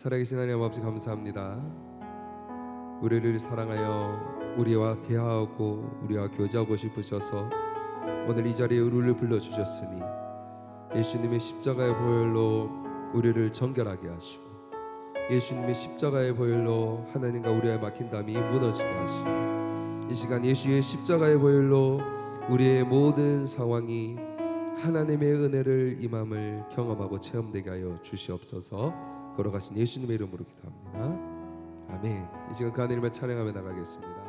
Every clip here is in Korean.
살아계신 하나님 아버지 감사합니다. 우리를 사랑하여 우리와 대화하고 우리와 교제하고 싶으셔서 오늘 이 자리에 우리를 불러 주셨으니 예수님의 십자가의 보혈로 우리를 정결하게 하시고 예수님의 십자가의 보혈로 하나님과 우리의 막힌 담이 무너지게 하시고 이 시간 예수의 십자가의 보혈로 우리의 모든 상황이 하나님의 은혜를 임함을 경험하고 체험되게 하여 주시옵소서 걸어가신 예수님의 이름으로 기도합니다. 아멘. 이 시간 그 하나님을 찬양하며 나가겠습니다.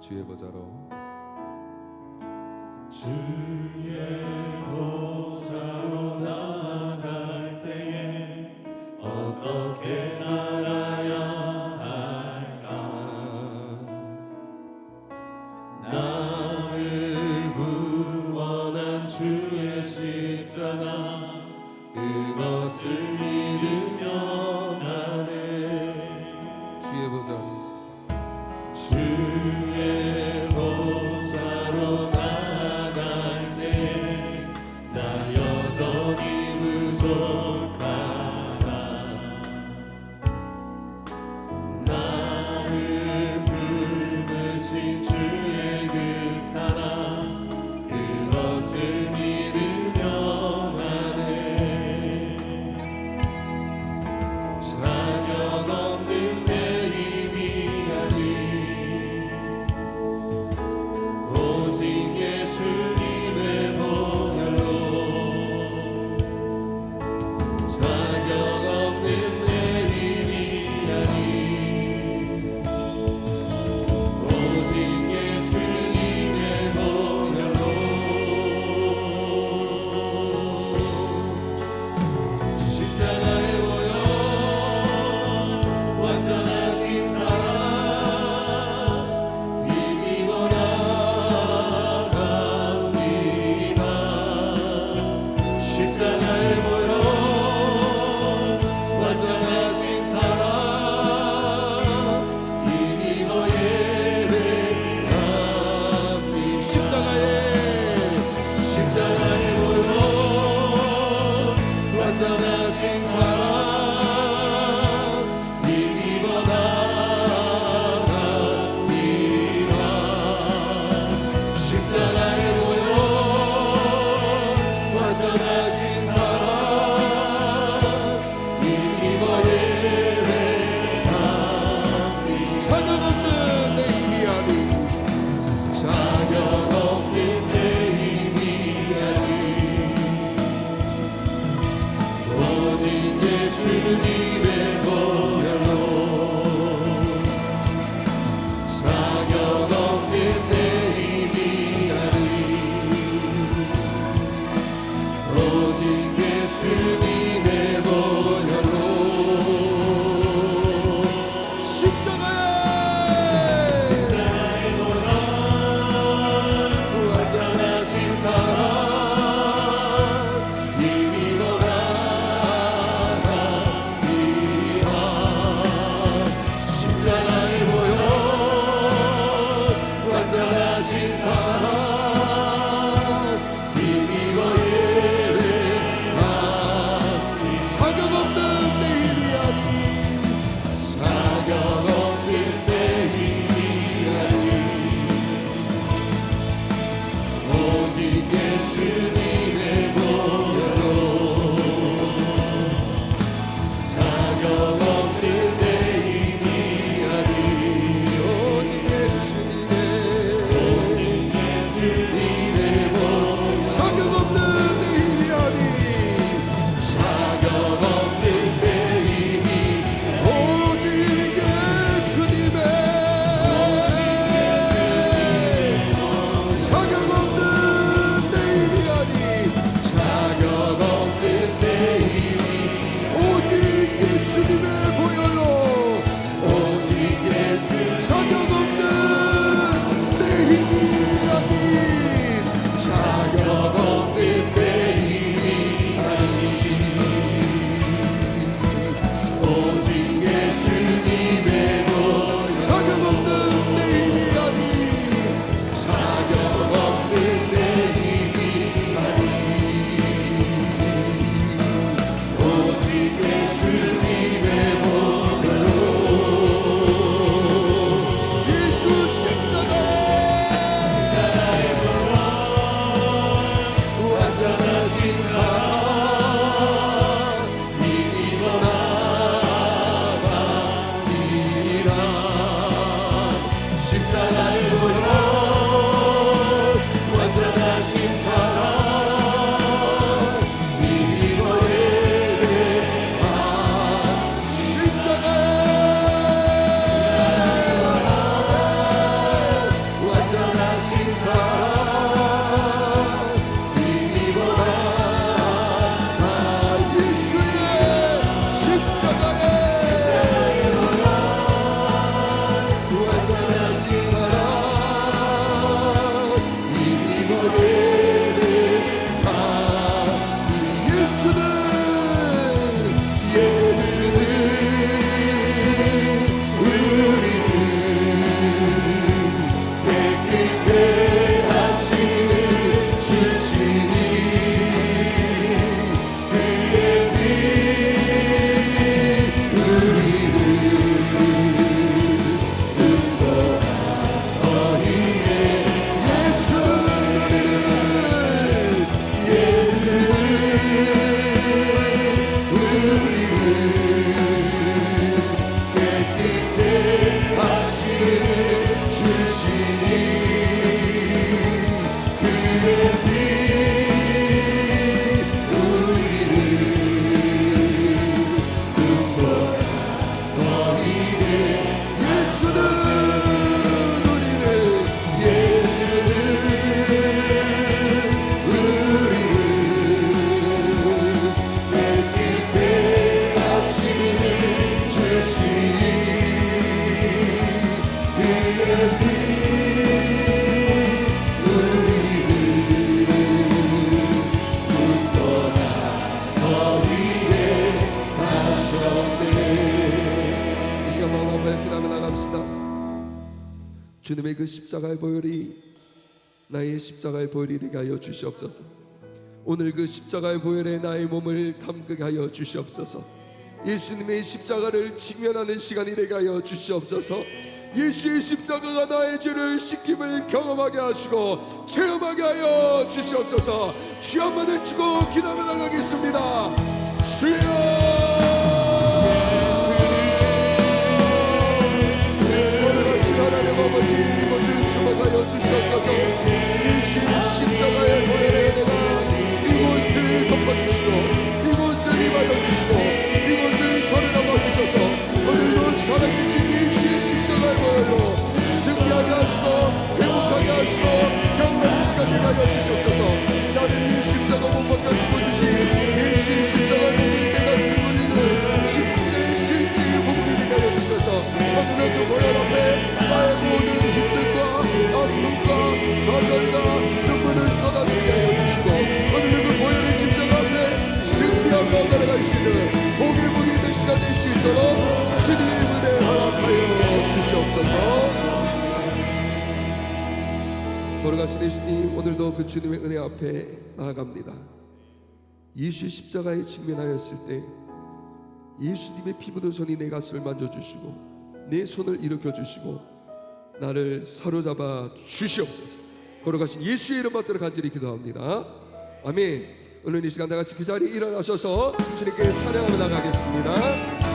주의 보좌로. 어떻 Jerusalem. 주님의 그 십자가의 보혈이 나의 십자가의 보혈이 되게 하여 주시옵소서. 오늘 그 십자가의 보혈에 나의 몸을 담그게 하여 주시옵소서. 예수님의 십자가를 직면하는 시간이 되게 하여 주시옵소서. 예수의 십자가가 나의 죄를 씻김을 경험하게 하시고 체험하게 하여 주시옵소서. 주여 한번 외치고 기도하며 나가겠습니다. 주여 아버지 이곳을 주목하여 주시옵소서. 이 십자가의 보혈에 내가 이곳을 덮어주시고 이곳을 임하여 주시고 이곳을 서른하고 주셔서. 오늘도 살아계신 이 십자가의 보혈로 승리하게 하시고 회복하게 하시고 영원한 시간 되게 하여 주시옵소서 걸어가신 예수님 오늘도 그 주님의 은혜 앞에 나아갑니다. 예수의 십자가에 직면하였을 때 예수님의 피 묻은 손이 내 가슴을 만져주시고 내 손을 일으켜 주시고 나를 사로잡아 주시옵소서. 걸어가신 예수의 이름 받들어 간절히 기도합니다. 아멘. 오늘 이 시간 다 같이 그 자리에 일어나셔서 주님께 찬양하며 나가겠습니다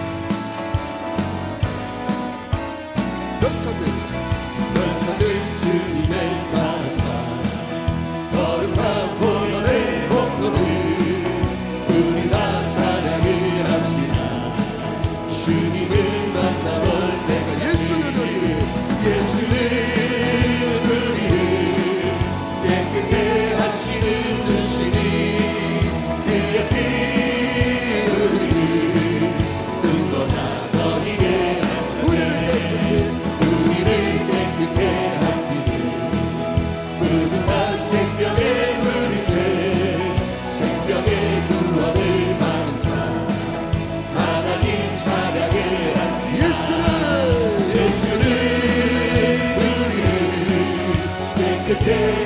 day.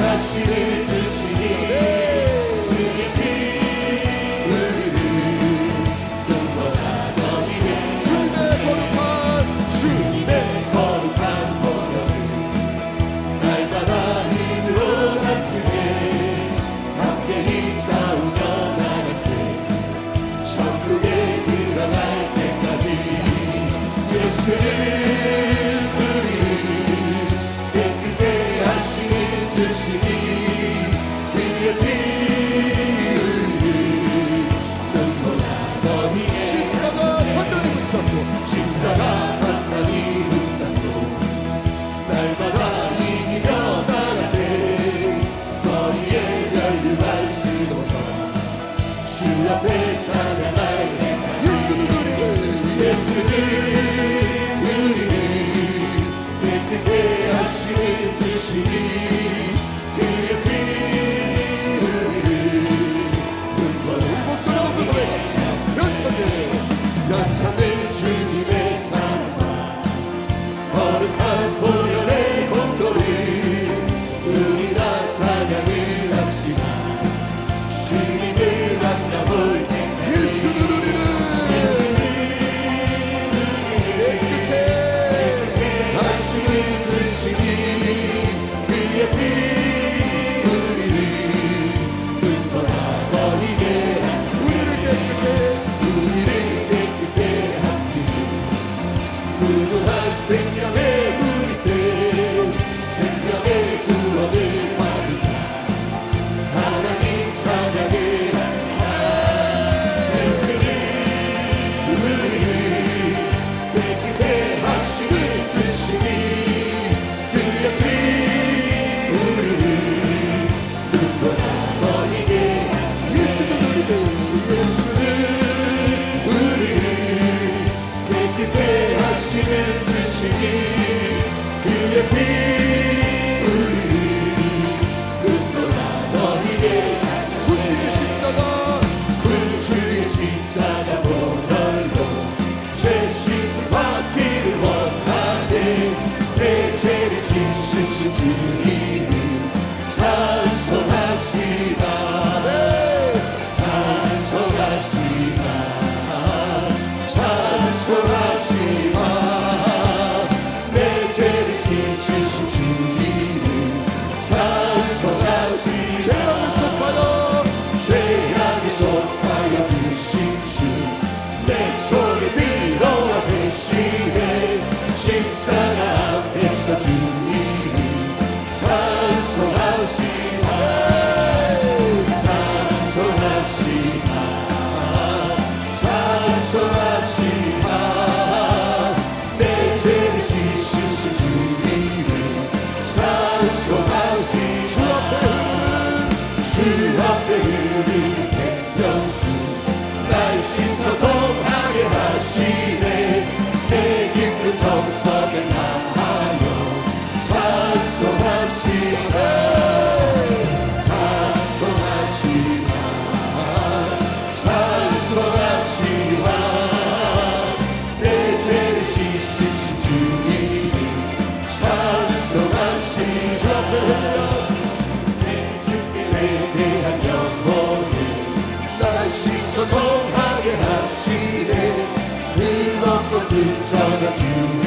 질서 정하게 하시네. 늘 먹고 슬쩍 주님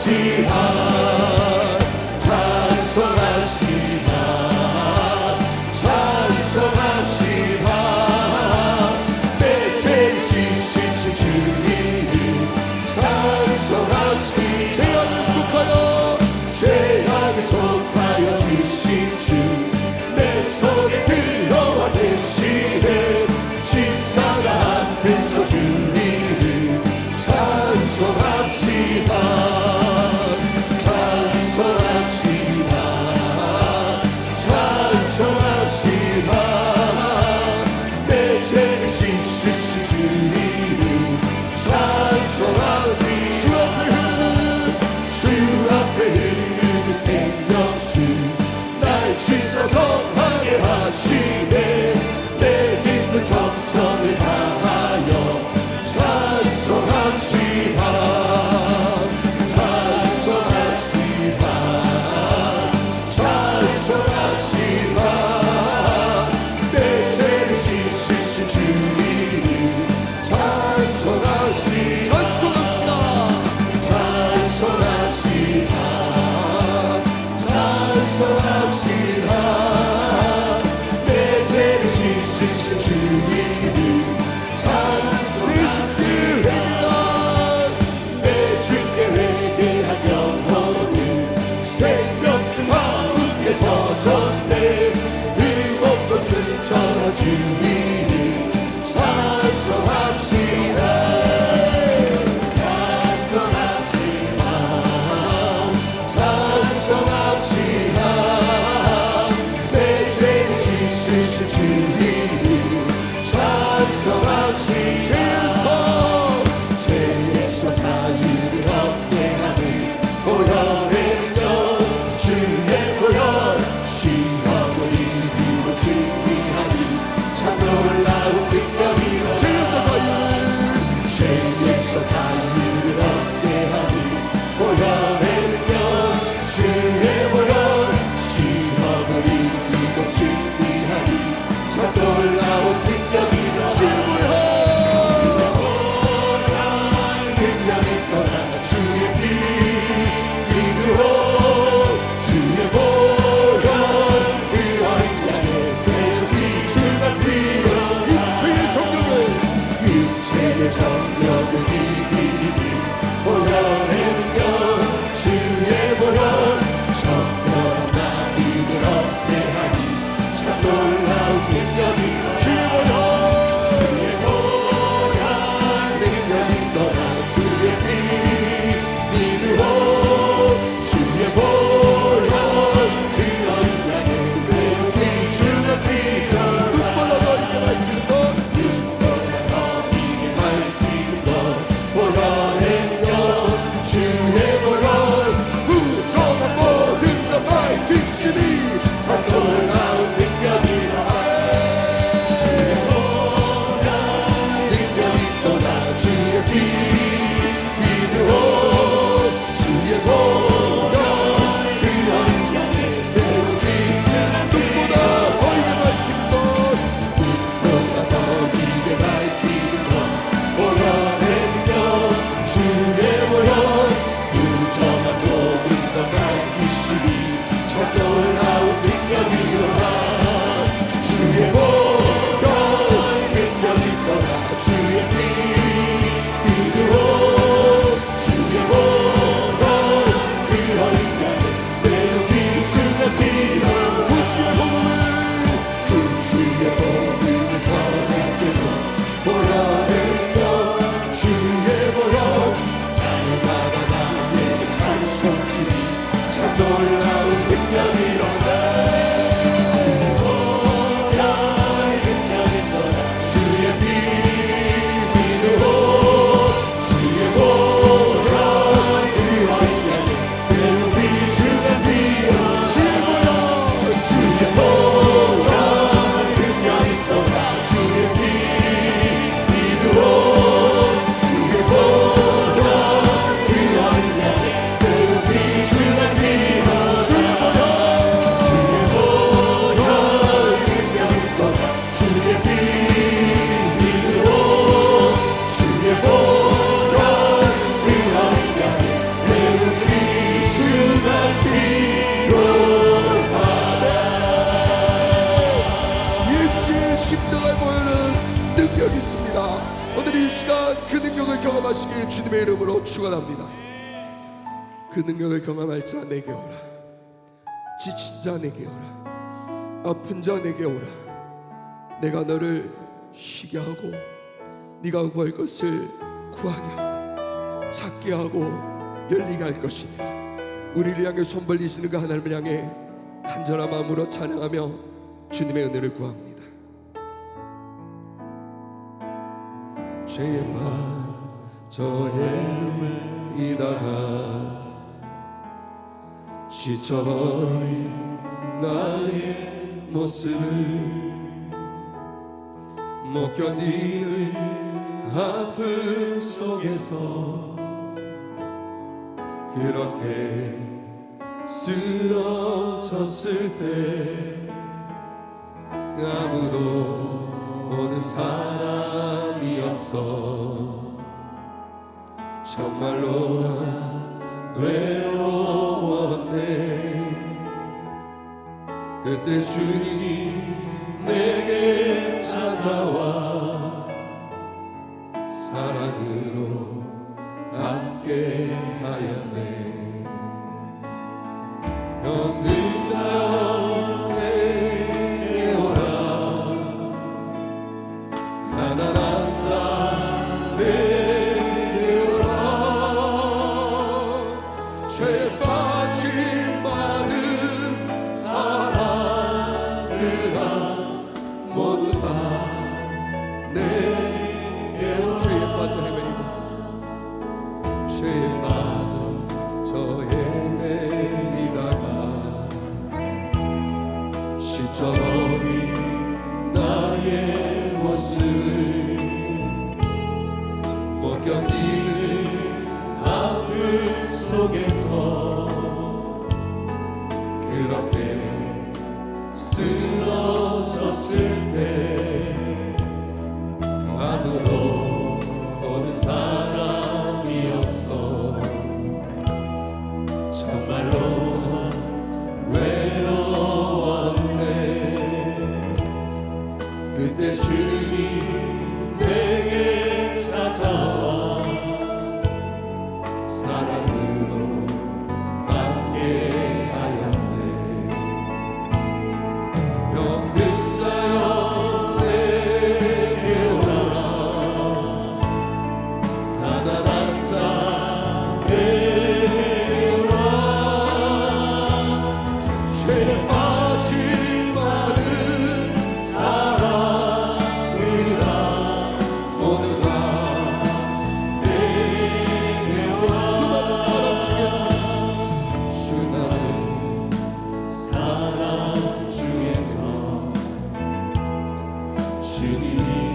봅시다 tul 아픈 자 내게 오라. 내가 너를 쉬게 하고 네가 구할 것을 구하게 하고 찾게 하고 열리게 할 것이다. 우리를 향해 손 벌리시는 그 하나님을 향해 간절한 마음으로 찬양하며 주님의 은혜를 구합니다. 죄에 빠져 헤매이다가 지쳐버린 나의 모습을 못 견디는 아픔 속에서 그렇게 쓰러졌을 때 아무도 오는 사람이 없어 정말로 나 외로웠네 그때 주님이 내게 찾아와 사랑으로 함께 하였네 You.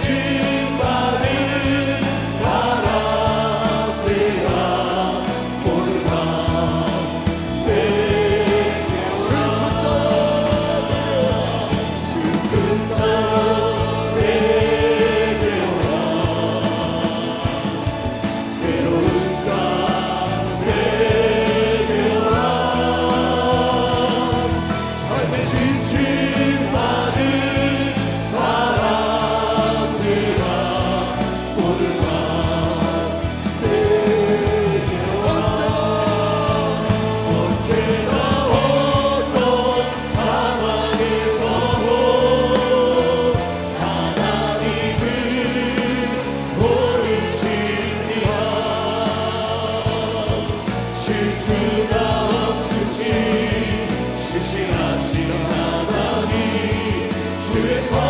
Jesus. Spirit.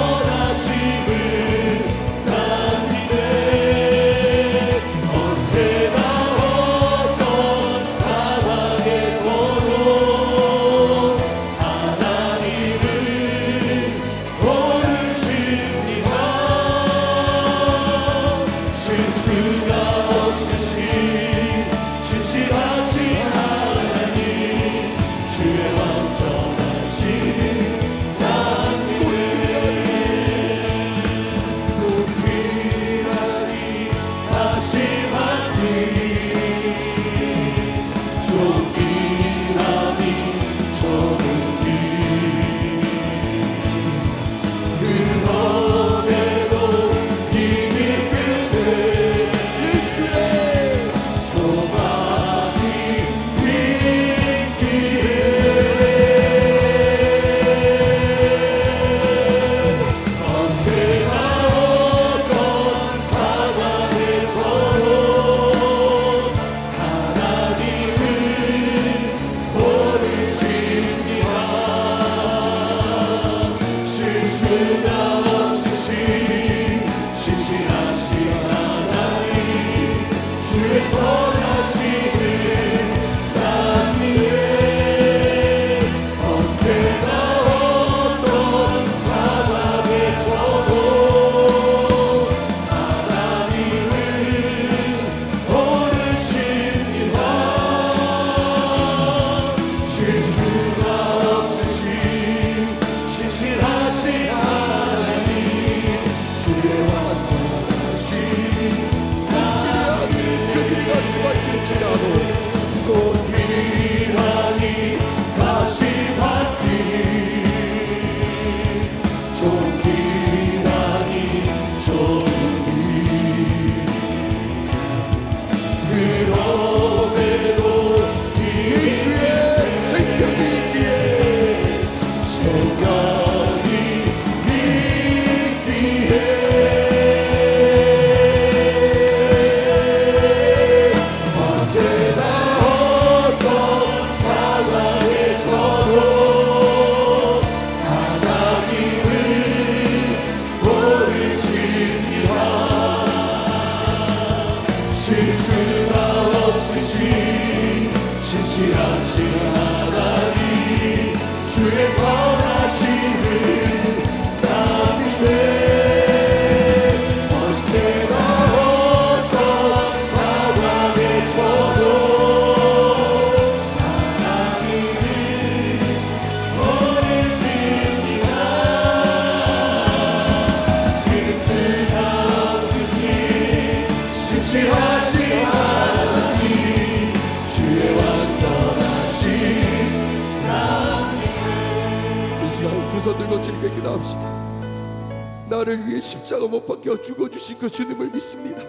십자가 못 박혀 죽어주신 그 주님을 믿습니다.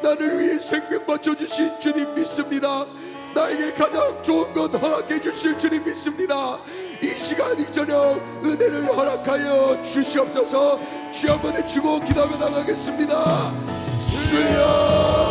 나를 위해 생명 바쳐주신 주님 믿습니다. 나에게 가장 좋은 것 허락해 주실 주님 믿습니다. 이 시간 이 저녁 은혜를 허락하여 주시옵소서. 주한번에 주고 기도하며 나가겠습니다. 주여.